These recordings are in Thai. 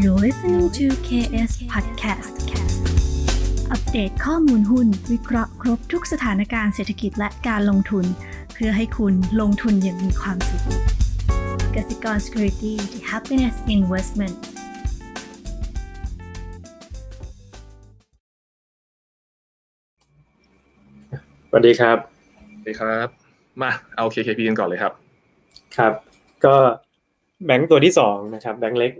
You're listening to KS Podcast อัปเดตข้อมูลหุ้น วิเคราะห์ครบทุกสถานการณ์เศรษฐกิจและการลงทุน เพื่อให้คุณลงทุนอย่างมีความสุขกสิกร Security the Happiness Investment สวัสดีครับ สวัสดีครับ มาเอา KKP กันก่อนเลยครับ ครับ ก็แบงก์ตัวที่สองนะครับ แบงก์เล็ก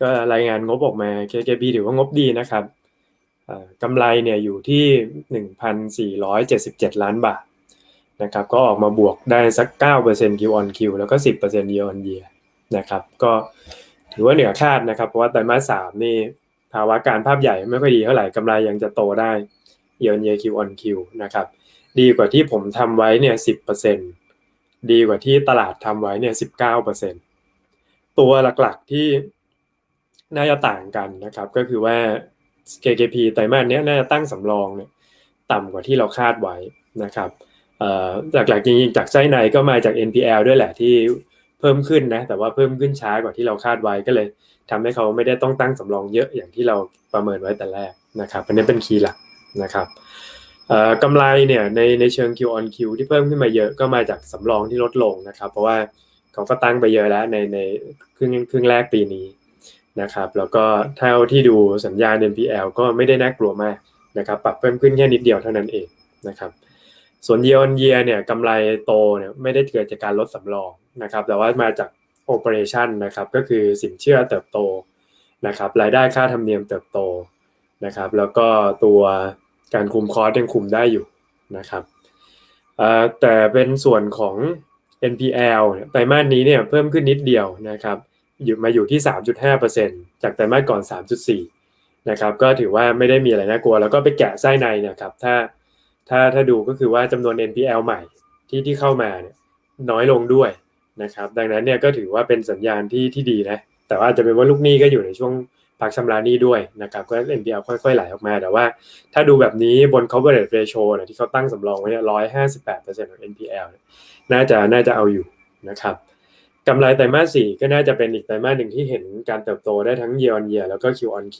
ก็รายงานงบออกมา KKP ถือว่างบดีนะครับกำไรเนี่ยอยู่ที่ 1,477 ล้านบาทนะครับก็ออกมาบวกได้สัก 9% Q on Q แล้วก็ 10% year on year นะครับก็ถือว่าเหนือคาดนะครับเพราะว่าไตรมาสสามนี่ภาวะการภาพใหญ่ไม่ค่อยดีเท่าไหร่กำไรยังจะโตได้ year on year Q on Q นะครับดีกว่าที่ผมทำไว้เนี่ย 10%ดีกว่าที่ตลาดทำไว้เนี่ย 19%ตัวหลักๆที่ น่าจะต่างกันนะครับ ก็คือว่า KKP ไตรมาสเนี้ยน่าจะตั้งสำรองเนี่ยต่ำกว่าที่เราคาดไว้นะครับจากหลักจริงๆจากไส้ในก็มาจาก NPL ด้วยแหละที่เพิ่มขึ้นนะแต่ว่าเพิ่มขึ้นช้ากว่าที่เราคาดไว้ก็เลยทำให้เขาไม่ได้ต้องตั้งสำรองเยอะอย่างที่เราประเมินไว้แต่แรกนะครับอันนี้เป็นคีย์หลักนะครับกำไรเนี่ยในในเชิง Q on Q ที่เพิ่มขึ้นมาเยอะก็มาจากสำรองที่ลดลงนะครับ เพราะว่าเขาก็ตั้งไปเยอะแล้วในในครึ่งครึ่งแรกปีนี้ นะครับ แล้วก็เท่าที่ดูสัญญาณ NPL ก็ไม่ได้น่ากลัวมากนะครับปรับเพิ่มขึ้นแค่นิดเดียวเท่านั้นเองนะครับส่วน year on year เนี่ยกำไรโตเนี่ยไม่ได้เกิดจากการลดสำรองนะครับแต่ว่ามาจาก operation นะครับก็คือสินเชื่อเติบโตนะครับรายได้ค่าธรรมเนียมเติบโตนะครับแล้วก็ตัวการคุมคอสยังคุมได้อยู่นะครับแต่เป็นส่วนของ NPL ไตรมาสนี้เนี่ยเพิ่มขึ้นนิดเดียวนะครับ อยู่มาอยู่ที่ 3.5%จากไตรมาสก่อน 3.4 นะครับ ก็ถือว่าไม่ได้มีอะไรน่ากลัว แล้วก็ไปแกะไส้ในนะครับ ถ้าถ้าถ้าดูก็คือว่าจำนวน NPL ใหม่ที่ที่เข้ามาเนี่ยน้อยลงด้วยนะครับ ดังนั้นเนี่ยก็ถือว่าเป็นสัญญาณที่ที่ดีนะ แต่ว่าจะเป็นว่าลูกหนี้ก็อยู่ในช่วงพักชำระหนี้ด้วยนะครับ ก็ NPL ค่อยๆไหลออกมา แต่ว่าถ้าดูแบบนี้บน coverage ratio นี่ยที่เขาตั้งสำรองไว้เนี่ย158%ของ NPL น่าจะน่าจะเอาอยู่นะครับ กำไรไตรมาสสี่ก็น่าจะเป็นอีกไตรมาสหนึ่งที่เห็นการเติบโตได้ทั้ง year on year แล้วก็ Q on Q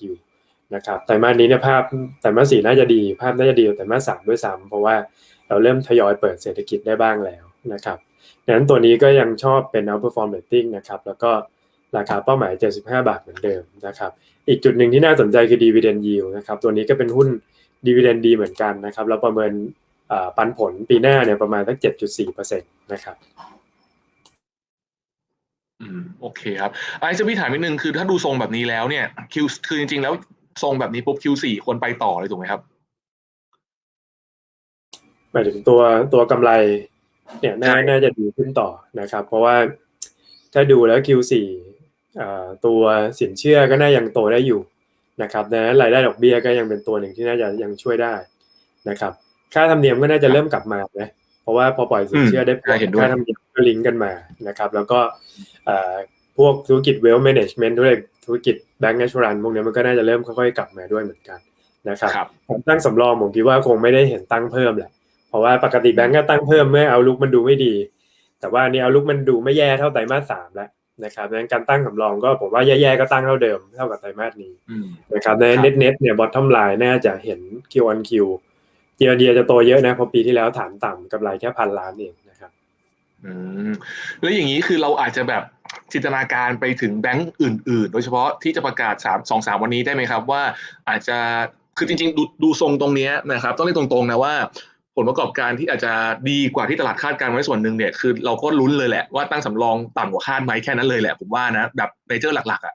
นะครับไตรมาสนี้เนี่ยภาพไตรมาสสี่น่าจะดี ภาพน่าจะดีกว่าไตรมาสสามด้วยซ้ำเพราะว่าเราเริ่มทยอยเปิดเศรษฐกิจได้บ้างแล้วนะครับดังนั้นตัวนี้ก็ยังชอบเป็น outperform rating นะครับแล้วก็ราคาเป้าหมาย 75 บาทเหมือนเดิมนะครับอีกจุดหนึ่งที่น่าสนใจคือ dividend yield นะครับตัวนี้ก็เป็นหุ้น dividend ดีเหมือนกันนะครับเราประเมินปันผลปีหน้าเนี่ยประมาณสัก7.4%นะครับ อืม โอเคครับไอ้จะพี่ถามนิดนึง คือถ้าดูทรงแบบนี้แล้วเนี่ยคิวคือจริงๆ แล้วทรงแบบนี้ปุ๊บ Q4 ควรไปต่อเลยถูกไหมครับ หมายถึงตัวตัวกำไร เนี่ยน่าน่าจะดีขึ้นต่อนะครับ เพราะว่าถ้าดูแล้ว Q4 ตัวสินเชื่อก็น่ายังโตได้อยู่นะครับดังนั้นรายได้ดอกเบี้ยก็ยังเป็นตัวหนึ่งที่น่าจะยังช่วยได้นะครับ ค่าธรรมเนียมก็น่าจะเริ่มกลับมานะเพ ราะว่าพอปล่อยสินเชื่อได้ค่าธรรมเนียมก็ลิงก์กันมานะครับ แล้วก็พวกธุรกิจ wealth management ด้วยธุรกิจ bank insurance พวกนี้มันก็น่าจะเริ่มค่อยๆกลับมาด้วยเหมือนกันนะครับตั้งสำรองผมคิดว่าคงไม่ได้เห็นตั้งเพิ่มแหละเพราะว่าปกติแบงก์ก็ตั้งเพิ่มเมื่อเอาลุกมันดูไม่ดี แต่ว่านี่เอาลุกมันดูไม่แย่เท่าไตรมาสสามแล้วนะครับดังนั้นการตั้งสำรองก็ผมว่าแย่ๆก็ตั้งเท่าเดิมเท่ากับไตรมาสนี้นะครับในเน็ตเน็ตเนี่ยบอททอมไลน์น่าจะเห็น Q on Q เดียเดียจะโตเยอะนะเพราะปีที่แล้วฐานต่ำกำไรแค่พันล้านเองนะครับอืมแล้วอย่างนี้คือเราอาจจะแบบจินตนาการไปถึงแบงก์อื่น ๆ โดยเฉพาะที่จะประกาศสามสองสามวันนี้ได้ไหมครับ ว่าอาจจะคือจริง ๆ ดูดูทรงตรงนี้นะครับ ต้องเรียกตรง ๆ นะว่า ผลประกอบการที่อาจจะดีกว่าที่ตลาดคาดการไว้ส่วนหนึ่งเนี่ยคือเราก็ลุ้นเลยแหละว่าตั้งสำรองต่ำกว่าคาดไหมแค่นั้นเลยแหละผมว่านะแบบเนเจอร์หลักๆอะ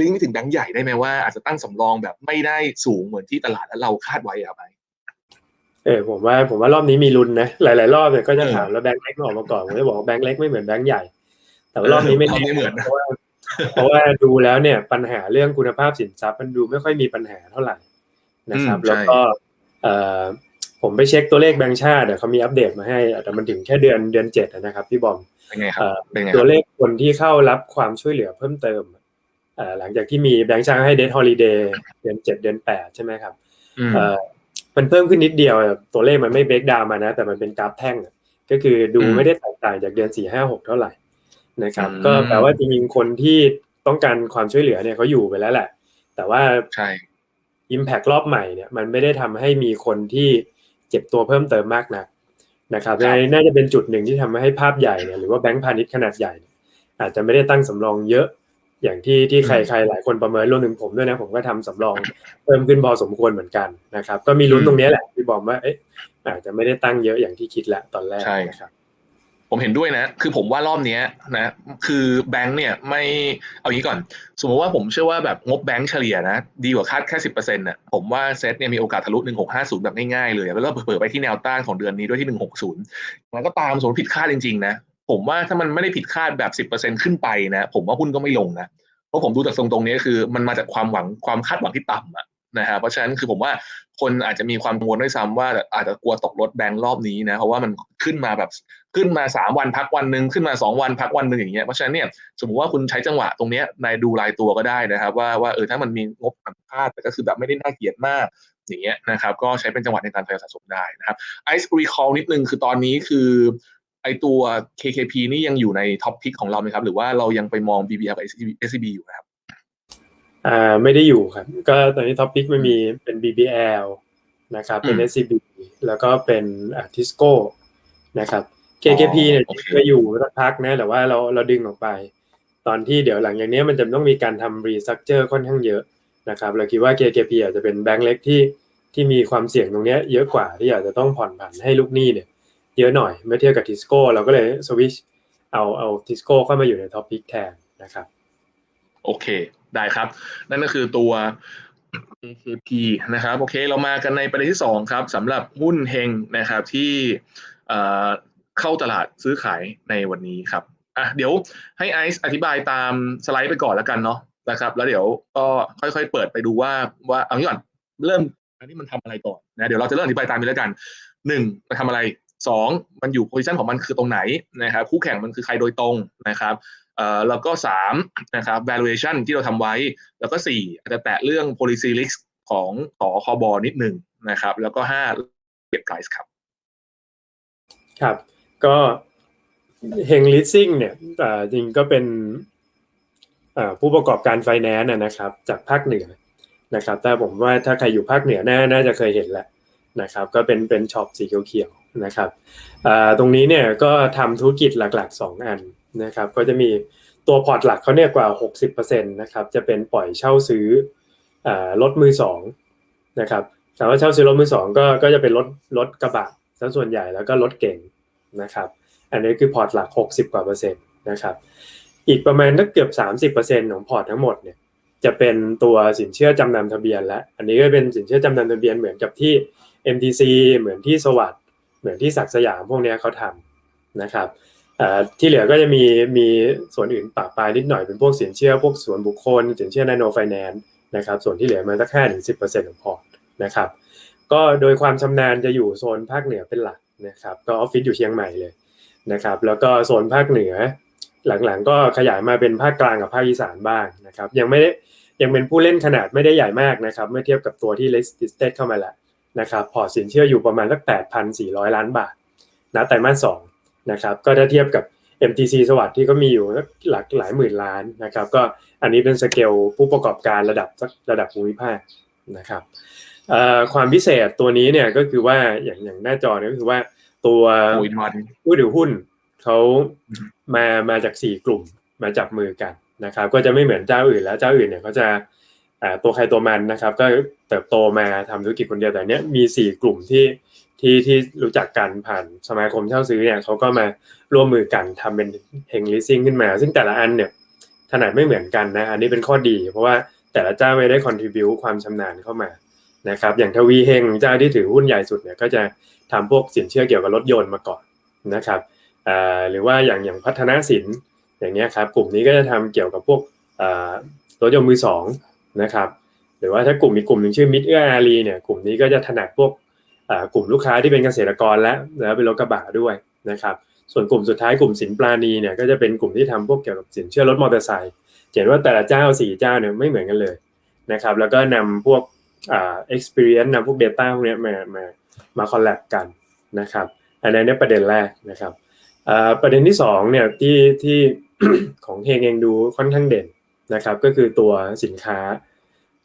ลิงก์ไปถึงแบงก์ใหญ่ได้ไหมว่าอาจจะตั้งสำรองแบบไม่ได้สูงเหมือนที่ตลาดแล้วเราคาดไว้ครับไป เออผมว่าผมว่ารอบนี้มีลุ้นนะหลาย ๆ รอบเนี่ยก็จะถามแล้วแบงก์เล็กออกมาก่อนผมจะบอกว่าแบงก์เล็กไม่เหมือนแบงก์ใหญ่ แต่ว่ารอบนี้ไม่ไม่เหมือนเพราะว่าเพราะว่าดูแล้วเนี่ยปัญหาเรื่องคุณภาพสินทรัพย์มันดูไม่ค่อยมีปัญหาเท่าไหร่นะครับ แล้วก็เอ่อผมไปเช็คตัวเลขแบงก์ชาติเขามีอัปเดตมาให้ แต่มันถึงแค่เดือนเดือนเจ็ดนะครับพี่บอมเป็นไงครับเป็นไงตัวเลขคนที่เข้ารับความช่วยเหลือเพิ่มเติมหลังจากที่มีแบงก์ชาติให้เดทฮอลิเดย์เดือนเจ็ดเดือนแปดใช่ไหมครับ มันเพิ่มขึ้นนิดเดียว ตัวเลขมันไม่เบรกดาวมานะ แต่มันเป็นกราฟแท่ง ก็คือดูไม่ได้แตกต่างจากเดือนสี่ห้าหกเท่าไหร่นะครับ ก็แปลว่าจริงๆคนที่ต้องการความช่วยเหลือเนี่ยเขาอยู่ไปแล้วแหละ แต่ว่าใช่ Impact รอบใหม่เนี่ยมันไม่ได้ทำให้มีคนที่เจ็บตัวเพิ่มเติมมากนักนะครับครับน่าจะเป็นจุดหนึ่งที่ทำให้ภาพใหญ่เนี่ยหรือว่าแบงก์พาณิชย์ขนาดใหญ่เนี่ยอาจจะไม่ได้ตั้งสำรองเยอะ อย่างที่ที่ใครใครหลายคนประเมินรวมถึงผมด้วยนะผมก็ทำสำรองเพิ่มขึ้นพอสมควรเหมือนกันนะครับ ก็มีลุ้นตรงเนี้ยแหละที่บอกว่าเอ๊ะอาจจะไม่ได้ตั้งเยอะอย่างที่คิดแหละตอนแรกใช่นะครับผมเห็นด้วยนะ คือผมว่ารอบเนี้ยนะ คือแบงค์เนี่ยไม่เอางี้ก่อน สมมติว่าผมเชื่อว่าแบบงบแบงค์เฉลี่ยนะ ดีกว่าคาดแค่สิบเปอร์เซ็นต์น่ะ ผมว่าเซตเนี่ยมีโอกาสทะลุหนึ่งหกห้าศูนย์แบบง่ายๆเลย แล้วก็เปิดไปที่แนวต้านของเดือนนี้ด้วยที่หนึ่งหกศูนย์มันก็ตามสมมติผิดคาดจริงๆนะ ผมว่าถ้ามันไม่ได้ผิดคาดแบบสิบเปอร์เซ็นขึ้นไปนะ ผมว่าหุ้นก็ไม่ลงนะ เพราะผมดูจากทรงตรงนี้คือ มันมาจากความหวังความคาดหวังที่ต่ำอะนะฮะเพราะฉะนั้นคือผมว่าคนอาจจะมีความกังวลด้วยซ้ำว่าอาจจะกลัวตกรถแบงค์รอบนี้นะเพราะว่ามันขึ้นมาแบบขึ้นมาสามวันพักวันหนึ่งขึ้นมาสองวันพักวันหนึ่งอย่างเงี้ยเพราะฉะนั้นเนี่ยสมมติว่าคุณใช้จังหวะตรงเนี้ยในดูรายตัวก็ได้นะครับว่าว่าเออถ้ามันมีงบต่ำคาดแต่ก็คือแบบไม่ได้น่าเกลียดมากอย่างเงี้ยนะครับก็ใช้เป็นจังหวะในการทยอยสะสมได้นะครับไอซ์รีคอลนิดนึงคือตอนนี้คือ ไอตัว KKP นี่ยังอยู่ในท็อปพิกของเราไหมครับ หรือว่าเรายังไปมอง BBL กับ SCB อยู่นะครับอ่าไม่ได้อยู่ครับ ก็ตอนนี้ท็อปพิกมันมีเป็น BBL นะครับเป็นอืม SCB แล้วก็เป็นอ่า Tisco นะครับ KKP เนี่ยโอเคเคยอยู่สักพักนะแต่ว่าเราเราดึงออกไป ตอนที่เดี๋ยวหลังจากนี้มันจะต้องมีการทำ restructure ค่อนข้างเยอะนะครับ เราคิดว่า KKP อาจจะเป็นแบงก์เล็กที่ที่มีความเสี่ยงตรงเนี้ยเยอะกว่าที่อาจจะต้องผ่อนผันให้ลูกหนี้เนี่ย เยอะหน่อยเมื่อเทียบกับ Tisco เราก็เลยสวิชเอาเอา Tisco เข้ามาอยู่ในท็อปพิกแทนนะครับ โอเค ได้ครับ นั่นก็คือตัว AKP นะครับ โอเค เรามากันในประเด็นที่สองครับสำหรับหุ้นเฮงนะครับที่เข้าตลาดซื้อขายในวันนี้ครับอะเดี๋ยวให้ไอซ์อธิบายตามสไลด์ไปก่อนแล้วกันเนาะนะครับ แล้วเดี๋ยวก็ค่อยๆเปิดไปดูว่าว่าเอางี้ก่อนเริ่มอันนี้มันทำอะไรก่อนนะเดี๋ยวเราจะเริ่มอธิบายตามนี้แล้วกันหนึ่งมันทำอะไร สองมันอยู่โพซิชันของมันคือตรงไหนนะครับคู่แข่งมันคือใครโดยตรงนะครับเอ่อแล้วก็สามนะครับ valuation ที่เราทำไว้ แล้วก็สี่อาจจะแตะเรื่อง policy risk ของสคบนิดหนึ่งนะครับ แล้วก็ห้าเปรียบ price ครับ ครับ ก็เฮงลิสซิ่งเนี่ยอ่จริงก็เป็นผู้ประกอบการไฟแนนซ์นะครับ จากภาคเหนือนะครับ แต่ผมว่าถ้าใครอยู่ภาคเหนือน่าน่าจะเคยเห็นแหล้วนะครับ ก็เป็นเป็นช็อปสีเขียว นะครับตรงนี้เนี่ยก็ทำธุรกิจหลัก ๆ 2 อันนะครับ ก็จะมีตัวพอร์ตหลักเขาเนี่ยกว่า 60%นะครับจะเป็นปล่อยเช่าซื้ออรถมือสองนะครับถามว่าเช่าซื้อรถมือสองก็ก็จะเป็นรถรถกระบะซะส่วนใหญ่แล้วก็รถเก๋งนะครับ อันนี้คือพอร์ตหลัก 60 กว่าเปอร์เซ็นต์นะครับ อีกประมาณนักเกือบ 30เปอร์เซ็นต์ของพอร์ตทั้งหมดเนี่ยจะเป็นตัวสินเชื่อจำนำทะเบียนและ อันนี้ก็เป็นสินเชื่อจำนำทะเบียนเหมือนกับที่ MTC เหมือนที่สวัสด เหมือนที่ศักสยามพวกนี้เขาทำนะครับที่เหลือก็จะมีมีส่วนอื่นปะปลายนิดหน่อยเป็นพวกสินเชื่อพวกส่วนบุคคลสินเชื่อนาโนไฟแนนซ์นะครับส่วนที่เหลือมาสักแค่ถึงสิของพอร์ตนะครับก็โดยความชำนาญจะอยู่โซนภาคเหนือเป็นหลักนะครับก็ออฟฟิศอยู่เชียงใหม่เลยนะครับแล้วก็โซนภาคเหนือ หลังๆ ก็ขยายมาเป็นภาคกลางกับภาคอีสานบ้างนะครับยังไม่ได้ยังเป็นผู้เล่นขนาดไม่ได้ใหญ่มากนะครับเมื่อเทียบกับตัวที่ listed เข้ามาแล้ว นะครับพอร์ตสินเชื่ออยู่ประมาณสัก8,400 ล้านบาทนะไตรมาสสองนะครับก็ถ้าเทียบกับ MTC สวัสด์ที่ก็มีอยู่หลักหลายหมื่นล้านนะครับก็อันนี้เป็นสเกลผู้ประกอบการระดับสักระดับภูมิภาคนะครับเอ่อความพิเศษตัวนี้เนี่ยก็คือว่าอย่างอย่างหน้าจอเนี่ยก็คือว่าตัวโอ้ยมันผู้ถือหุ้นเขาอืมมามาจากสี่กลุ่มมาจับมือกันนะครับ ก็จะไม่เหมือนเจ้าอื่นแล้วเจ้าอื่นเนี่ยเขาจะอ่า ตัวใครตัวมันนะครับ ก็เติบโตมาทำธุรกิจคนเดียวแต่เนี้ยมีสี่กลุ่มที่ที่ที่รู้จักกันผ่านสมาคมเช่าซื้อเนี่ยเขาก็มาร่วมมือกันทำเป็นเฮงลิสซิ่งขึ้นมา ซึ่งแต่ละอันเนี่ยถนัดไม่เหมือนกันนะอันนี้เป็นข้อดี เพราะว่าแต่ละเจ้าไม่ได้คอนทริบิวความชำนาญเข้ามานะครับอย่างทวีเฮงเจ้าที่ถือหุ้นใหญ่สุดเนี่ยก็จะทำพวกสินเชื่อเกี่ยวกับรถยนต์มาก่อนนะครับหรือว่าอย่างอย่างพัฒนาสินอย่างเงี้ยครับกลุ่มนี้ก็จะทำเกี่ยวกับพวกรถยนต์มือสอง นะครับหรือว่าถ้ากลุ่มมีกลุ่มหนึ่งชื่อมิตรเอื้ออารีเนี่ยกลุ่มนี้ก็จะถนัดพวกกลุ่มลูกค้าที่เป็นเกษตรกรและแล้วเป็นรถกระบะด้วยนะครับส่วนกลุ่มสุดท้ายกลุ่มสินปลานีเนี่ยก็จะเป็นกลุ่มที่ทำพวกเกี่ยวกับสินเชื่อรถมอเตอร์ไซค์เห็นว่าแต่ละเจ้าสี่เจ้าเนี่ยไม่เหมือนกันเลยนะครับแล้วก็นำพวกอ่า experience นำพวก data พวกนี้มามามาคอลแลบกันนะครับอันนั้นเนี่ยประเด็นแรกนะครับประเด็นที่สองเนี่ยที่ที่ของเฮงเองดูค่อนข้างเด่น นะครับก็คือตัวสินค้า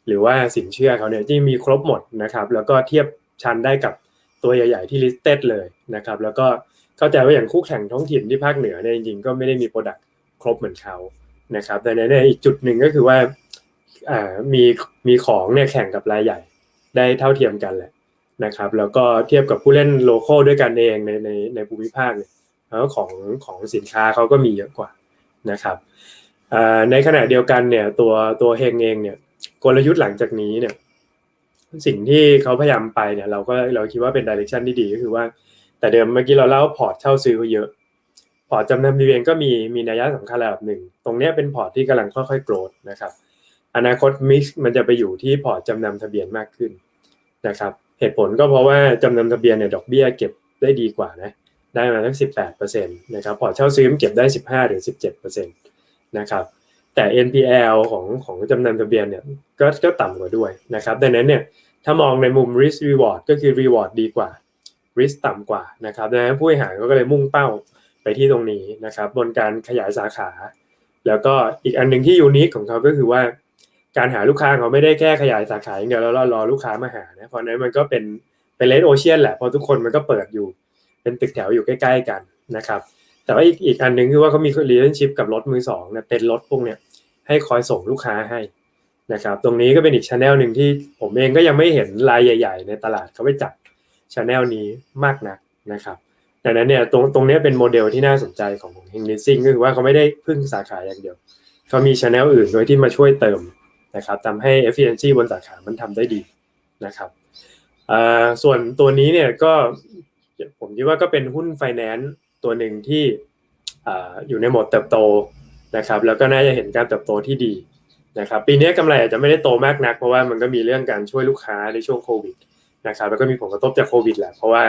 หรือว่าสินเชื่อเขาเนี่ยที่มีครบหมดนะครับ แล้วก็เทียบชั้นได้กับตัวใหญ่ ๆ ที่ listed เลยนะครับ แล้วก็เข้าใจว่าอย่างคู่แข่งท้องถิ่นที่ภาคเหนือเนี่ยจริงๆก็ไม่ได้มีโปรดักต์ครบเหมือนเขานะครับแต่ในอีกจุดหนึ่งก็คือว่าอ่ามีมีของเนี่ยแข่งกับรายใหญ่ ได้เท่าเทียมกันแหละนะครับ แล้วก็เทียบกับผู้เล่นโลเคอลด้วยกันเองในในในภูมิภาคเนี่ยแล้วของของสินค้าเขาก็มีเยอะกว่านะครับ ในขณะเดียวกันเนี่ยตัวตัวเฮงเองเนี่ยกลยุทธ์หลังจากนี้เนี่ยสิ่งที่เขาพยายามไปเนี่ยเราก็เราคิดว่าเป็นดิเรกชันที่ดีก็คือว่า แต่เดิมเมื่อกี้เราเล่าพอร์ตเช่าซื้อเยอะ พอร์ตจำนำดีเวนก็มีมีนัยสำคัญระดับหนึ่ง ตรงนี้เป็นพอร์ตที่กำลังค่อยๆโกรธนะครับ อนาคตมิกซ์มันจะไปอยู่ที่พอร์ตจำนำทะเบียนมากขึ้นนะครับ เหตุผลก็เพราะว่าจำนำทะเบียนเนี่ยดอกเบี้ยเก็บได้ดีกว่านะได้มาทั้ง18%นะครับพอร์ตเช่าซื้อเก็บได้15-17%น นะครับ แต่ NPL ของของจำนำทะเบียนเนี่ยก็ก็ต่ำกว่าด้วยนะครับดังนั้นเนี่ยถ้ามองในมุม risk reward ก็คือ reward ดีกว่า risk ต่ำกว่านะครับดังนั้นผู้บริหารก็เลยมุ่งเป้าไปที่ตรงนี้นะครับบนการขยายสาขา แล้วก็อีกอันหนึ่งที่ยูนิคของเขาก็คือว่า การหาลูกค้าเขาไม่ได้แค่ขยายสาขาอย่างเดียวแล้วรอลูกค้ามาหานะเพราะนั้นมันก็เป็นเป็นเลดโอเชียนแหละเพราะทุกคนมันก็เปิดอยู่ เป็นตึกแถวอยู่ใกล้ ๆ กันนะครับ แต่ว่าอีกอีกอันหนึ่งคือว่าเขามี relationship กับรถมือสองเนี่ยเป็นรถพวกเนี้ยให้คอยส่งลูกค้าให้นะครับ ตรงนี้ก็เป็นอีกช anel หนึ่งที่ผมเองก็ยังไม่เห็นรายใหญ่ ๆ ในตลาดเขาไปจับช anel นี้มากนักนะครับดังนั้นเนี่ยตรงตรงนี้เป็นโมเดลที่น่าสนใจของเฮงลิซิ่งก็คือว่าเขาไม่ได้พึ่งสาขาอย่างเดียวเขามีช anel อื่นโดยที่มาช่วยเติมนะครับทำให้ efficiency บนสาขามันทำได้ดีนะครับส่วนตัวนี้เนี่ยก็ผมคิดว่าก็เป็นหุ้นไฟแนนซ์ ตัวหนึ่งที่อยู่ในโหมดเติบโตนะครับแล้วก็น่าจะเห็นการเติบโตที่ดีนะครับปีนี้กำไรอาจจะไม่ได้โตมากนัก เพราะว่ามันก็มีเรื่องการช่วยลูกค้าในช่วงโควิดนะครับแล้วก็มีผลกระทบจากโควิดแหละเพราะว่า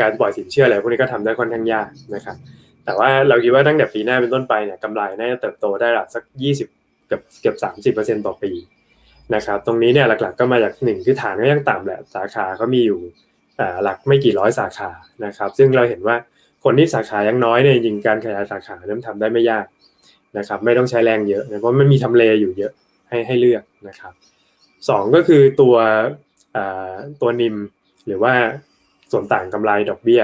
การปล่อยสินเชื่ออะไรพวกนี้ก็ทำได้ค่อนข้างยากนะครับแต่ว่าเราคิดว่าตั้งแต่ปีหน้าเป็นต้นไปเนี่ยกำไรน่าจะเติบโตได้หลักสัก 20เกือบเกือบ30%ต่อปีนะครับตรงนี้เนี่ยหลักๆก็มาจากหนึ่งคือฐานก็ยังต่ำแหละสาขาเขามีอยู่หลักไม่กี่ร้อยสาขานะครับซึ่งเราเห็นว่า คนที่สาขายังน้อยเนี่ยจริงการขยายสาขาเริ่มทำได้ไม่ยากนะครับ ไม่ต้องใช้แรงเยอะเพราะมันมีทำเลอยู่เยอะให้ให้เลือกนะครับสองก็คือตัวตัวนิมหรือว่าส่วนต่างกำไรดอกเบี้ย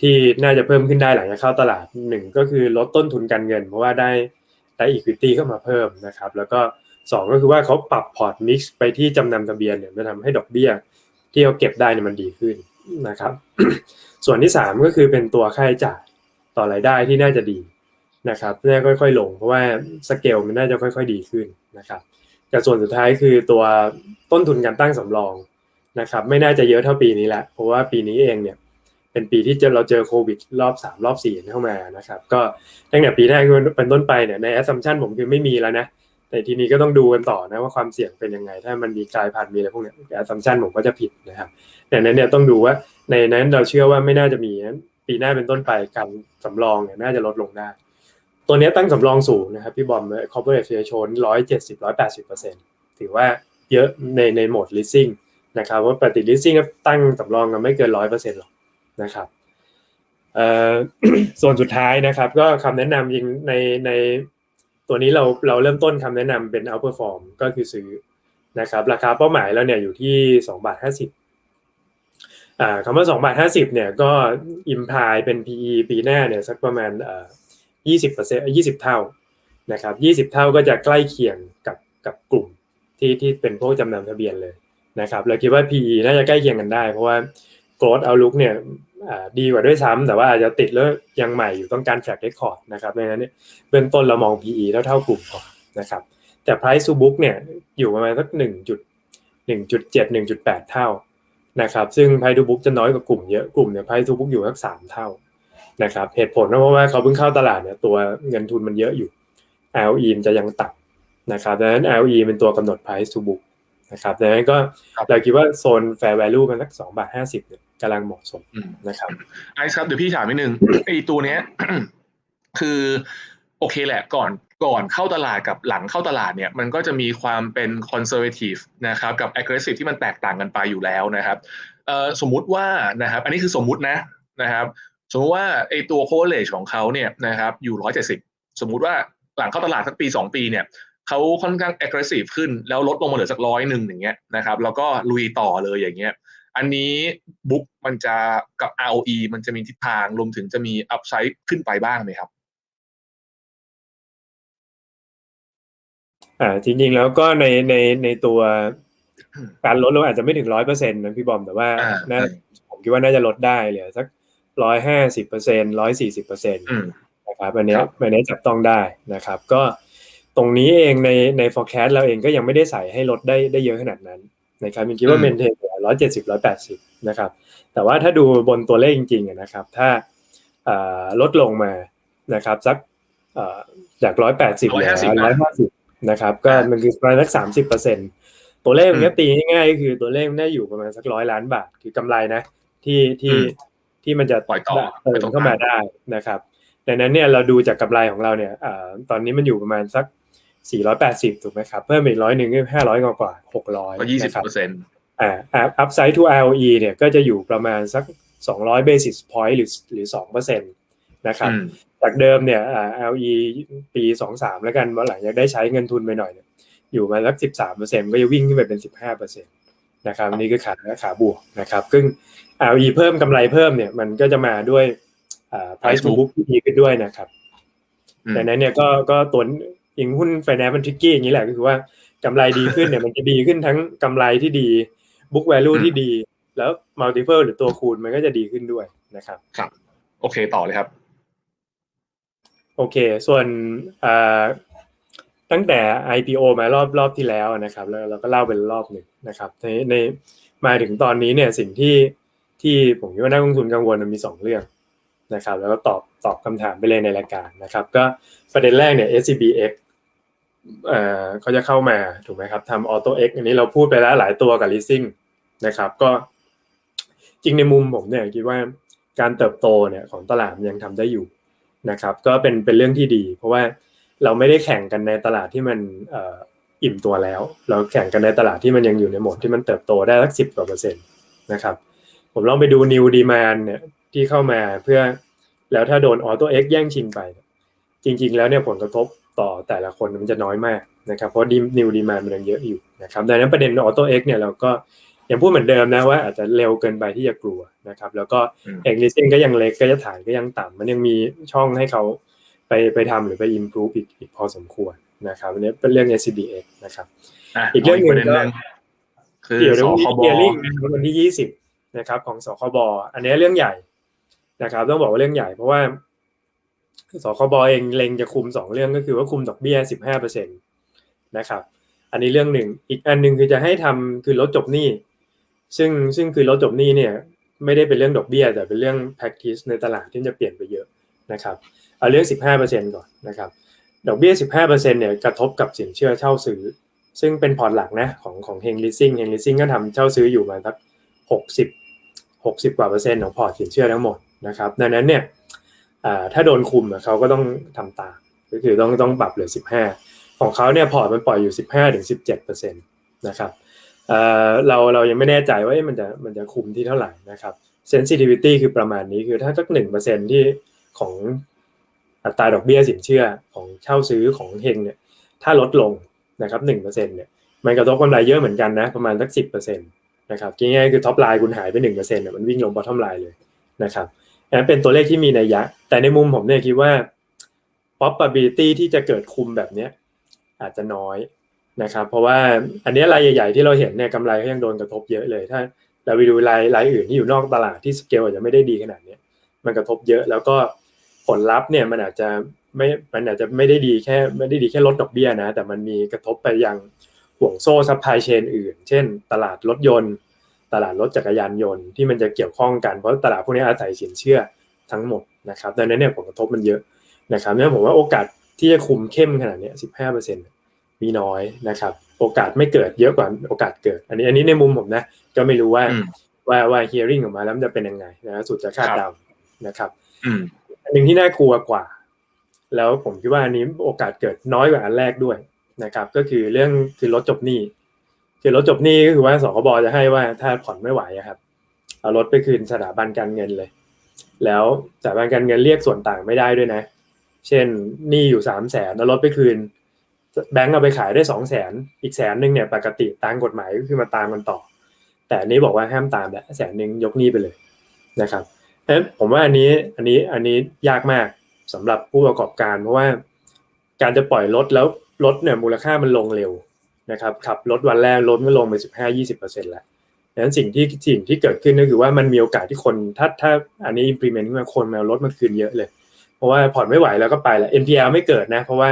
ที่น่าจะเพิ่มขึ้นได้หลังจากเข้าตลาดหนึ่งก็คือลดต้นทุนการเงิน เพราะว่าได้ได้อีควิตี้เข้ามาเพิ่มนะครับ แล้วก็สองก็คือว่าเขาปรับพอร์ตมิกซ์ไปที่จำนำทะเบียนเนี่ยจะทำให้ดอกเบี้ย ที่เขาเก็บได้เนี่ยมันดีขึ้น นะครับ ส่วนที่สามก็คือเป็นตัวค่าใช้จ่ายต่อรายได้ที่น่าจะดีนะครับน่าค่อยๆลง เพราะว่าสเกลมันน่าจะค่อย ๆ ดีขึ้นนะครับแต่ส่วนสุดท้ายคือตัวต้นทุนการตั้งสำรองนะครับไม่น่าจะเยอะเท่าปีนี้แหละเพราะว่าปีนี้เองเนี่ยเป็นปีที่เราเจอโควิดรอบ 3 รอบ 4 เข้ามานะครับ ก็ตั้งแต่ปีหน้าเป็นต้นไปเนี่ยในแอสซัมชันผมคือไม่มีแล้วนะ แต่ทีนี้ก็ต้องดูกันต่อนะว่าความเสี่ยงเป็นยังไง ถ้ามันมีกลายพันธุ์มีอะไรพวกนี้แอสซัมชันผมก็จะผิดนะครับดังนั้นเนี่ยต้องดูว่าในนั้นเราเชื่อว่าไม่น่าจะมีปีหน้าเป็นต้นไปการสำรองเนี่ยน่าจะลดลงได้ ตัวนี้ตั้งสำรองสูงนะครับพี่บอม corporate ratio ร้อยเจ็ดสิบร้อยแปดสิบเปอร์เซ็นต์ถือว่าเยอะในในโหมด leasing นะครับว่าปฏิ leasing ตั้งสำรองกันไม่เกินร้อยเปอร์เซ็นต์หรอกนะครับส่วนสุดท้ายนะครับ ก็คำแนะนำยิงในใน ตัวนี้เราเราเริ่มต้นคำแนะนำเป็น outperform ก็คือซื้อนะครับราคาเป้าหมายแล้วเนี่ยอยู่ที่สองบาทห้าสิบอ่าคำว่าสองบาทห้าสิบเนี่ยก็อิมพายเป็น PE ปีหน้าเนี่ยสักประมาณเอ่อยี่สิบเปอร์เซ็นต์ยี่สิบเท่านะครับยี่สิบเท่าก็จะใกล้เคียงกับกับกลุ่มที่ที่เป็นพวกจำนำทะเบียนเลยนะครับเราคิดว่า PE น่าจะใกล้เคียงกันได้ เพราะว่า growth outlook เนี่ย ดีกว่าด้วยซ้ำแต่ว่าอาจจะติดแล้วยังใหม่อยู่ต้องการ track record นะครับดังนั้นเนี่ยเบื้องต้นเรามอง PE เท่าเท่ากลุ่มก่อนนะครับแต่ price to book เนี่ยอยู่ประมาณสักหนึ่งจุดหนึ่งจุดเจ็ดหนึ่งจุดแปดเท่านะครับซึ่ง price to book จะน้อยกว่ากลุ่มเยอะกลุ่มเนี่ย price to book อยู่สักสามเท่านะครับเหตุผลเพราะว่าเขาเพิ่งเข้าตลาดเนี่ยตัวเงินทุนมันเยอะอยู่ LE มันจะยังต่ำนะครับดังนั้น LE เป็นตัวกำหนด price to book นะครับดังนั้นก็เราคิดว่าโซน fair value มันสักสองบาทห้าสิบเนี่ย กำลังเหมาะสมนะครับไอซ์ครับเดี๋ยวพี่ถามนิดนึงไอตัวเนี้ยคือโอเคแหละก่อนก่อนเข้าตลาดกับหลังเข้าตลาดเนี่ยมันก็จะมีความเป็น conservative นะครับกับ aggressive ที่มันแตกต่างกันไปอยู่แล้วนะครับเอ่อสมมุติว่านะครับอันนี้คือสมมุตินะนะครับสมมุติว่าไอตัว coverage ของเขาเนี่ยนะครับอยู่ร้อยเจ็ดสิบสมมุติว่าหลังเข้าตลาดสักปีสองปีเนี่ยเขาค่อนข้าง aggressive ขึ้นแล้วลดลงมาเหลือสักร้อยหนึ่งอย่างเงี้ยนะครับแล้วก็ลุยต่อเลยอย่างเงี้ย อันนี้บุ๊กมันจะกับ ROE มันจะมีทิศทางรวมถึงจะมี upside ขึ้นไปบ้างไหมครับอ่าจริงๆแล้วก็ในในในตัวอืมการลดลงอาจจะไม่ถึงร้อยเปอร์เซ็นต์นะพี่บอมแต่ว่าอ่าน่าใช่ผมคิดว่าน่าจะลดได้เหลือสักร้อยห้าสิบเปอร์เซ็นร้อยสี่สิบเปอร์เซ็นต์อืมนะครับอันเนี้ยครับอันเนี้ยจับต้องได้นะครับ ก็ตรงนี้เองในใน forecast เราเองก็ยังไม่ได้ใส่ให้ลดได้ได้เยอะขนาดนั้น นะครับยังคิดว่าอืมเมนเทนร้อยเจ็ดสิบร้อยแปดสิบนะครับ แต่ว่าถ้าดูบนตัวเลขจริงๆอะนะครับ ถ้าอ่าลดลงมานะครับสักอ่าจากร้อยแปดสิบเหลือร้อยห้าสิบนะครับก็มันคือประมาณสักสามสิบเปอร์เซ็นตัวเลขมันก็ตีง่ายๆก็คือตัวเลขมันได้อยู่ประมาณสักร้อยล้านบาทคือกำไรนะที่ที่ที่มันจะปล่อยต่อเติไปมตรงเข้ามาได้นะครับดังนั้นเนี่ยเราดูจากกำไรของเราเนี่ยอาตอนนี้มันอยู่ประมาณสัก 480 ถูกไหมครับ เพิ่มอีกร้อยหนึ่งก็500 กว่ากว่า600ก็ยี่สิบนะครับเปอร์เซ็นต์อ่า upside to ROE เนี่ยก็จะอยู่ประมาณสัก 200 basis point หรือหรือ2%นะครับอืมจากเดิมเนี่ยอ่า ROE ปี 23 แล้วกันว่าหลังจากได้ใช้เงินทุนไปหน่อยเนี่ยอยู่มาสัก 13%ก็จะวิ่งขึ้นไปเป็น 15%นะครับอันนี่คือขาขาบวกนะครับซึ่ง ROE เพิ่มกำไรเพิ่มเนี่ยมันก็จะมาด้วยอ่า price to book ที่ดีขึ้นด้วยนะครับอืมดังนั้นเนี่ยก็ก็ตัว ยิงหุ้นไฟแนนซ์มันทริกกี้อย่างนี้แหละก็คือว่ากำไรดีขึ้นเนี่ยมันจะดีขึ้นทั้งกำไรที่ดี book value ที่ดี แล้ว multiple หรือตัวคูณมันก็จะดีขึ้นด้วยนะครับโอเคต่อเลยครับ โอเค ส่วนอ่าตั้งแต่ IPO มารอบรอบที่แล้วนะครับ แล้วเราก็เล่าเป็นรอบหนึ่งนะครับ ในในมาถึงตอนนี้เนี่ยสิ่งที่ที่ผมคิดว่านักลงทุนกังวลมันมีสองเรื่องนะครับ แล้วก็ตอบตอบคำถามไปเลยในรายการนะครับ ก็ประเด็นแรกเนี่ย SCBX เอ่อเขาจะเข้ามาถูกไหมครับทำ Auto X อันนี้เราพูดไปแล้วหลายตัวกับ leasing นะครับ ก็จริงในมุมผมเนี่ยคิดว่าการเติบโตเนี่ยของตลาดมันยังทำได้อยู่นะครับ ก็เป็นเป็นเรื่องที่ดี เพราะว่าเราไม่ได้แข่งกันในตลาดที่มันเอ่ออิ่มตัวแล้ว เราแข่งกันในตลาดที่มันยังอยู่ในโหมดที่มันเติบโตได้สักสิบกว่าเปอร์เซ็นต์นะครับ ผมลองไปดู new demand เนี่ยที่เข้ามาเพื่อแล้วถ้าโดน auto x แย่งชิงไป จริง ๆ แล้วเนี่ยผลกระทบต่อแต่ละคนมันจะน้อยมากนะครับเพราะ new demand มันยังเยอะอยู่นะครับดังนั้นประเด็น auto x เนี่ยเราก็ยังพูดเหมือนเดิมนะว่าอาจจะเร็วเกินไปที่จะกลัวนะครับแล้วก็อืมเอกลิสซิ่งก็ยังเล็กก็จะฐานก็ยังต่ำมันยังมีช่องให้เขาไปไปทำหรือไป improve อีกอีกพอสมควรนะครับอันนี้เป็นเรื่อง SCBX นะครับะอีกเรื่องหนึ่งประเด็นหนึ่งคือเกี่ยวสกับคบเ e ียริ่งวันที่20นะครับของสคบอันนี้เรื่องใหญ่นะครับ ต้องบอกว่าเรื่องใหญ่เพราะว่า สคบเองเล็งจะคุมสองเรื่องก็คือว่าคุมดอกเบี้ย15%นตนะครับ อันนี้เรื่องหนึ่ง อีกอันหนึ่งคือจะให้ทำคือลดจบหนี้ ซึ่งซึ่งคือลดจบหนี้เนี่ยไม่ได้เป็นเรื่องดอกเบี้ย แต่เป็นเรื่อง practice ในตลาดที่จะเปลี่ยนไปเยอะนะครับ เอาเรื่อง 15%ก่อนนะครับ ดอกเบี้ย 15%เนี่ยกระทบกับสินเชื่อเช่าซื้อ ซึ่งเป็นพอร์ตหลักนะของของเฮงลิสซิ่งเฮงลิสซิ่งก็ทำเช่าซื้ออยู่มาสัก 60 60 กว่าเปอร์เซ็นต์ของพอร์ตสินเชื่อทั้งหมดนะครับ ดังนั้นเนี่ย ถ้าโดนคุมเขาก็ต้องทำตามก็คือต้องต้องปรับเหลือ 15 ของเขาเนี่ยพอร์ตมันปล่อยอยู่ 15ถึง17เปอร์เซ็นต์นะครับเราเรายังไม่แน่ใจว่ามันจะมันจะคุมที่เท่าไหร่นะครับ sensitivity คือประมาณนี้คือถ้าสักหนึ่งเปอร์เซ็นที่ของอัตราดอกเบี้ยสินเชื่อของเช่าซื้อของเฮงเนี่ยถ้าลดลงนะครับหนึ่งเปอร์เซ็นเนี่ยมันกระทบกำไรเยอะเหมือนกันนะประมาณสักสิบเปอร์เซ็นต์นะครับง่ายๆคือท็อปไลน์คุณหายไปหนึ่งเปอร์เซ็นต์เนี่ยมันวิ่งลงบอททอมไลน์เลยนะครับ นั้นเป็นตัวเลขที่มีนัยยะ แต่ในมุมผมเนี่ยคิดว่า probability ที่จะเกิดคุมแบบเนี้ยอาจจะน้อยนะครับ เพราะว่าอันนี้รายใหญ่ๆที่เราเห็นเนี่ยกำไรก็ยังโดนกระทบเยอะเลย ถ้าเราไปดูรายรายอื่นที่อยู่นอกตลาดที่สเกลอาจจะไม่ได้ดีขนาดนี้มันกระทบเยอะแล้วก็ผลลัพธ์เนี่ยมันอาจจะไม่มันอาจจะไม่ได้ดีแค่ไม่ได้ดีแค่ลดดอกเบี้ยนะ แต่มันมีกระทบไปยังห่วงโซ่ซัพพลายเชนอื่น เช่น ตลาดรถยนต์ ตลาดรถจักรยานยนต์ที่มันจะเกี่ยวข้องกันเพราะตลาดพวกนี้อาศัยสินเชื่อทั้งหมดนะครับดังนั้นเนี่ยผลกระทบมันเยอะนะครับเนี่ยผมว่าโอกาสที่จะคุมเข้มขนาดเนี้สิบห้าเปอร์เซ็นต์มีน้อยนะครับ โอกาสไม่เกิดเยอะกว่าโอกาสเกิด อันนี้อันนี้ในมุมผมนะก็ไม่รู้ว่าอืมว่าว่า hearing ออกมาแล้วมันจะเป็นยังไงนะสุดจะคาดครับเดานะครับอืมอันหนึ่งที่น่ากลัวกว่า แล้วผมคิดว่าอันนี้โอกาสเกิดน้อยกว่าอันแรกด้วยนะครับ ก็คือเรื่องคือลดจบหนี้ คือลดจบหนี้ก็คือว่าสคบจะให้ว่าถ้าผ่อนไม่ไหวครับเอารถไปคืนสถาบันการเงินเลย แล้วสถาบันการเงินเรียกส่วนต่างไม่ได้ด้วยนะ เช่นหนี้อยู่สามแสนเอารถไปคืน แบงก์เอาไปขายได้สองแสนอีกแสนหนึ่งเนี่ยปกติตามกฎหมายก็คือมาตามกันต่อ แต่นี้บอกว่าห้ามตามแหละแสนหนึ่งยกหนี้ไปเลยนะครับเพราะผมว่าอันนี้อันนี้อันนี้ยากมากสำหรับผู้ประกอบการ เพราะว่าการจะปล่อยรถแล้วรถเนี่ยมูลค่ามันลงเร็ว นะครับขับรถวันแรกรถมันลงไปสิบห้ายี่สิบเปอร์เซ็นต์แล้วดังนั้นสิ่งที่สิ่งที่เกิดขึ้นก็คือว่ามันมีโอกาสที่คนถ้าถ้าอันนี้ implement ขึ้นมาคนมาเอารถมาคืนเยอะเลย เพราะว่าผ่อนไม่ไหวแล้วก็ไปละ NPL ไม่เกิดนะ เพราะว่า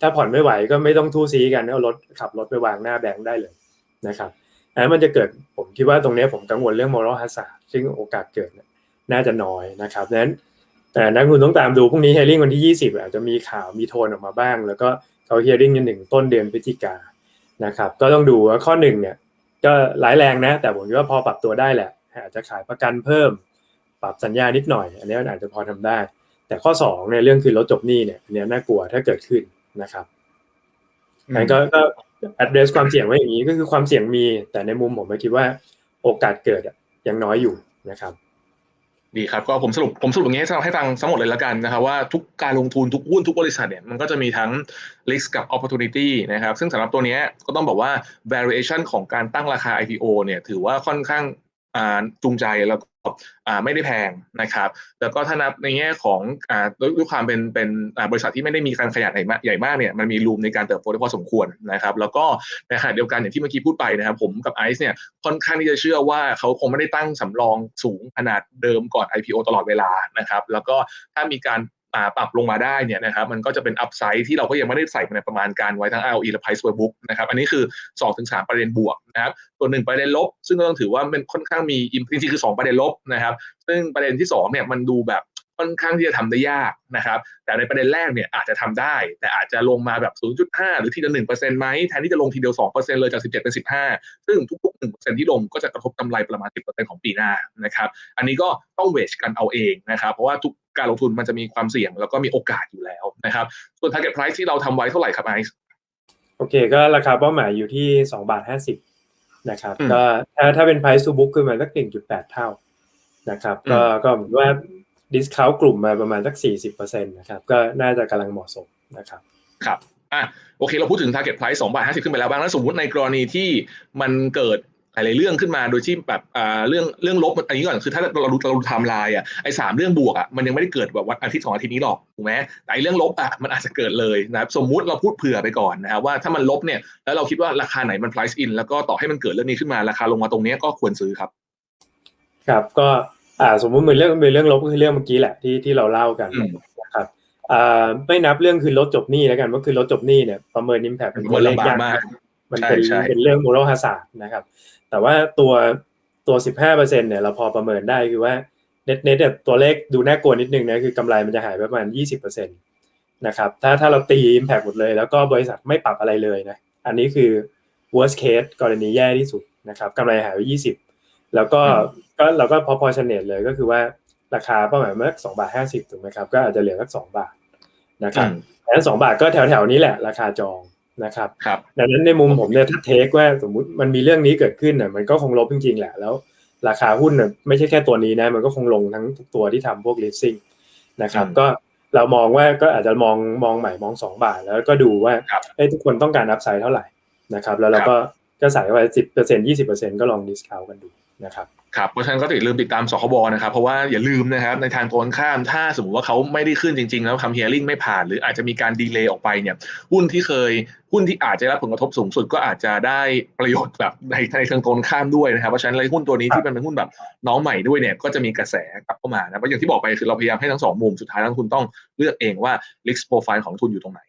ถ้าผ่อนไม่ไหวก็ไม่ต้องทู่ซีกันเอารถขับรถไปวางหน้าแบงค์ได้เลยนะครับอันนั้นมันจะเกิดผมคิดว่าตรงนี้ผมกังวลเรื่อง moral hazard ซึ่งโอกาสเกิดน่าจะน้อยนะครับดังนั้นแต่นักลงทุนต้องตามดูพรุ่งนี้ hearing วันที่ 20 อาจจะมีข่าวมีโทนออกมาบ้าง แล้วก็เขา hearing กันหนึ่งต้นเดือนพฤศจิกา นะครับ ก็ต้องดูว่าข้อหนึ่งเนี่ยก็ร้ายแรงนะ แต่ผมคิดว่าพอปรับตัวได้แหละอาจจะขายประกันเพิ่ม ปรับสัญญานิดหน่อย อันนี้มันอาจจะพอทำได้ แต่ข้อสองในเรื่องคือลดจบหนี้เนี่ยอันนี้น่ากลัวถ้าเกิดขึ้นนะครับงั้นก็ก็ address ความเสี่ยงไว้อย่างนี้ก็คือความเสี่ยงมี แต่ในมุมผมไม่คิดว่าโอกาสเกิดยังน้อยอยู่นะครับ ดีครับก็ผมสรุปผมสรุปอย่างนี้ให้ฟังทั้งหมดเลยแล้วกันนะครับว่าทุกการลงทุนทุกหุ้นทุกบริษัทเนี่ยมันก็จะมีทั้ง risk กับ opportunity นะครับซึ่งสำหรับตัวนี้ก็ต้องบอกว่า variation ของการตั้งราคา IPO เนี่ยถือว่าค่อนข้างจูงใจแล้ว ไม่ได้แพงนะครับ แล้วก็ถ้านับในแง่ของด้วยความเป็นเป็นบริษัทที่ไม่ได้มีการขยายใหญ่มากเนี่ยมันมีรูมในการเติบโตได้พอสมควรนะครับ แล้วก็ในขณะเดียวกันอย่างที่เมื่อกี้พูดไปนะครับ ผมกับไอซ์เนี่ยค่อนข้างที่จะเชื่อว่าเขาคงไม่ได้ตั้งสำรองสูงขนาดเดิมก่อน IPO ตลอดเวลานะครับ แล้วก็ถ้ามีการ ปรับลงมาได้เนี่ยนะครับมันก็จะเป็นอัพไซด์ที่เราก็ยังไม่ได้ใส่ในประมาณการไว้ทั้ง ROE และ Price per book นะครับอันนี้คือ 2-3 ประเด็นบวกนะครับตัวหนึ่งประเด็นลบ ซึ่งก็ต้องถือว่าเป็นค่อนข้างมีจริงๆคือ 2 ประเด็นลบนะครับซึ่งประเด็นที่2เนี่ยมันดูแบบค่อนข้างที่จะทำได้ยากนะครับ แต่ในประเด็นแรกเนี่ยอาจจะทำได้ แต่อาจจะลงมาแบบ 0.5 หรือทีละ1%ไหมแทนที่จะลงทีเดียว 2%เลยจาก 17 เป็น 15 ซึ่งทุกๆ 1%ที่ลงก็จะกระทบกำไรประมาณ 10%ของปีหน้านะครับ อันนี้ก็ต้องเวชกันเอาเองนะครับ เพราะว่าทุก การลงทุนมันจะมีความเสี่ยง แล้วก็มีโอกาสอยู่แล้วนะครับ ส่วน target price ที่เราทำไว้เท่าไหร่ครับไอซ์โอเค ก็ราคาเป้าหมายอยู่ที่2บาท50นะครับก็ถ้าถ้าเป็น price to book คือมันสัก1.8เท่านะครับ ก็ก็เหมือนว่า discount กลุ่มมาประมาณสัก40%นะครับ ก็น่าจะกำลังเหมาะสมนะครับ ครับอะโอเค เราพูดถึง target price 2บาท50 ขึ้นไปแล้วบ้างแล้วสมมติในกรณีที่มันเกิด หลายเรื่องขึ้นมาโดยที่แบบอ่าเรื่องเรื่องลบอันนี้ก่อนคือถ้าเราดูเราดูไทม์ไลน์อะไอ้สามเรื่องบวกอะมันยังไม่ได้เกิดแบบวันอาทิตย์สองอาทิตย์นี้หรอกถูกไหมแต่ไอ้เรื่องลบอะมันอาจจะเกิดเลยนะครับสมมุติเราพูดเผื่อไปก่อนนะครับว่าถ้ามันลบเนี่ยแล้วเราคิดว่าราคาไหนมัน price in แล้วก็ต่อให้มันเกิดเรื่องนี้ขึ้นมาราคาลงมาตรงนี้ก็ควรซื้อครับ ครับก็อ่าสมมุติเป็นเรื่องเป็นเรื่องลบก็คือเรื่องเมื่อกี้แหละที่ที่เราเล่ากันนะครับอ่าไม่นับเรื่องคือลดจบหนี้แล้วกันว่าคือลดจบหนี้เนี่ยประเมิน impact เป็นตัวเลขยากมากมันเป็นเป็นเรื่อง moral hazard นะครับ แต่ว่าตัวตัว 15%เนี่ยเราพอประเมินได้คือว่าเน็ตเน็ตเนี่ยตัวเลขดูน่ากลัวนิดนึงนะคือกำไรมันจะหายไปประมาณ 20%นะครับถ้าถ้าเราตี impact หมดเลย แล้วก็บริษัทไม่ปรับอะไรเลยนะอันนี้คือ worst case กรณีแย่ที่สุดนะครับกำไรหายไป20 แล้วก็ก็เราก็พอพอชเนตเลยก็คือว่าราคาเป้าหมายเมื่อสองบาทห้าสิบถูกไหมครับ ก็อาจจะเหลือสักสองบาทนะครับดังนั้นสองบาทก็แถวแถวนี้แหละราคาจอง นะครับครับดังนั้นในมุมผมเนี่ยถ้าเทคว่าสมมุติมันมีเรื่องนี้เกิดขึ้นน่ะมันก็คงลบจริงๆแหละแล้วราคาหุ้นน่ะไม่ใช่แค่ตัวนี้นะ มันก็คงลงทั้งทุกตัวที่ทำพวก leasing นะครับ ก็เรามองว่าก็อาจจะมองมองใหม่มองสองบาท แล้วก็ดูว่าเอ้ทุกคนต้องการอัพไซด์เท่าไหร่นะครับ แล้วเราก็ก็ใส่ไว้สิบเปอร์เซ็นยี่สิบเปอร์เซ็นก็ลองดิสคาวกันดูนะครับ ครับเพราะฉะนั้นก็อย่าลืมติดตามสคบนะครับเพราะว่าอย่าลืมนะครับในทางตรงข้ามถ้าสมมติว่าเขาไม่ได้ขึ้นจริง ๆ แล้วทำเฮียริ่งไม่ผ่าน หรืออาจจะมีการดีเลย์ออกไปเนี่ยหุ้นที่เคยหุ้นที่อาจจะรับผลกระทบสูงสุดก็อาจจะได้ประโยชน์แบบในในทางตรงข้ามด้วยนะครับเพราะฉะนั้นเลยหุ้นตัวนี้ที่เป็นหุ้นแบบน้องใหม่ด้วยเนี่ยก็จะมีกระแสกลับเข้ามานะเพราะอย่างที่บอกไปคือเราพยายามให้ทั้งสองมุมสุดท้ายแล้วคุณต้องเลือกเองว่า risk profile ของทุนอยู่ตรงไหน